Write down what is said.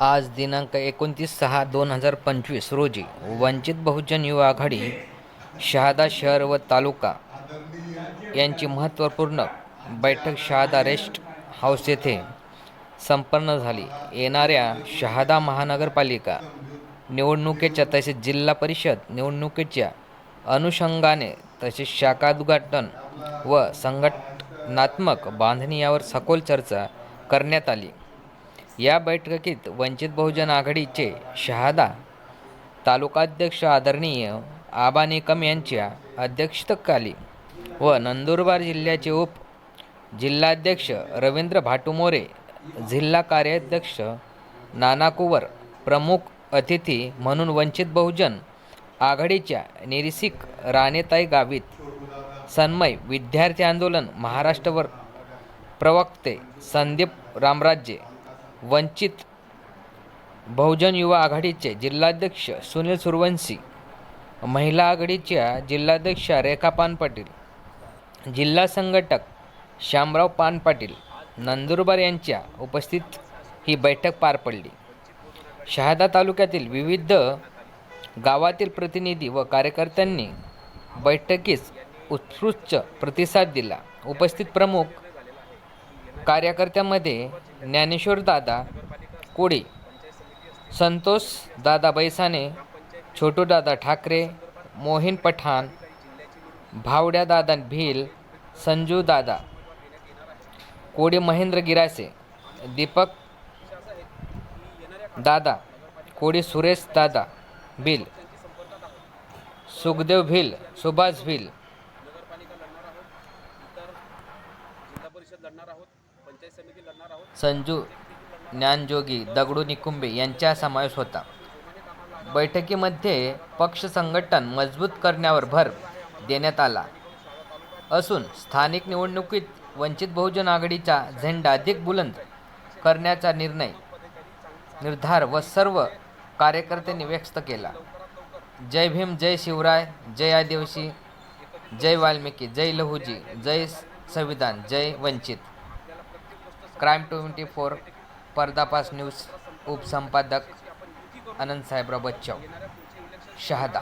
आज दिनांक एकोणतीस सहा दोन हजार पंचवीस रोजी वंचित बहुजन युवा आघाडी शहादा शहर व तालुका यांची महत्त्वपूर्ण बैठक शहादा रेस्ट हाऊस येथे संपन्न झाली. येणाऱ्या शहादा महानगरपालिका निवडणुकीच्या तसेच जिल्हा परिषद निवडणुकीच्या अनुषंगाने तसेच शाखा उद्घाटन व संघटनात्मक बांधणी यावर सखोल चर्चा करण्यात आली. या बैठकीत वंचित बहुजन आघाडीचे शहादा तालुकाध्यक्ष आदरणीय आबा निकम यांच्या अध्यक्षतेखाली व नंदुरबार जिल्ह्याचे उप जिल्हाध्यक्ष रवींद्र भाटुमोरे जिल्हा कार्याध्यक्ष नाना कुवर प्रमुख अतिथी म्हणून वंचित बहुजन आघाडीच्या निरिसिक राणेताई गावित सन्मय विद्यार्थी आंदोलन महाराष्ट्रवर प्रवक्ते संदीप रामराज्ये वंचित बहुजन युवा आघाडीचे जिल्हाध्यक्ष सुनील सुरवंशी महिला आघाडीच्या जिल्हाध्यक्षा रेखा पान पाटील जिल्हा संघटक श्यामराव पान पाटील नंदुरबार यांच्या उपस्थित ही बैठक पार पडली. शहादा तालुक्यातील विविध गावातील प्रतिनिधी व कार्यकर्त्यांनी बैठकीस उत्कृष्ट प्रतिसाद दिला. उपस्थित प्रमुख कार्यकर्त्यांमध्ये ज्ञानेश्वर दादा कोळी संतोष दादा बैसाने छोटू दादा ठाकरे मोहिन पठाण भावड्या दादा भील संजू दादा कोडी महेंद्र गिरासे दीपक दादा कोडी सुरेश दादा भील सुखदेव भील सुभाष भील. जिल्हा परिषद लढणार आहोत. संजू ज्ञानजोगी दगडू निकुंबे यांचा समावेश होता. बैठकीमध्ये पक्ष संघटन मजबूत करण्यावर भर देण्यात आला. असून स्थानिक निवडणुकीत वंचित बहुजन आघाडीचा झेंडा अधिक बुलंद करण्याचा निर्णय निर्धार व सर्व कार्यकर्त्यांनी व्यक्त केला. जय भीम जय शिवराय जय आदिवासी जय वाल्मिकी जय लहुजी जय संविधान जय वंचित. क्राईम ट्वेंटी फोर पर्दापास न्यूज उपसंपादक आनंद साहेबराव बच्चाव शहादा.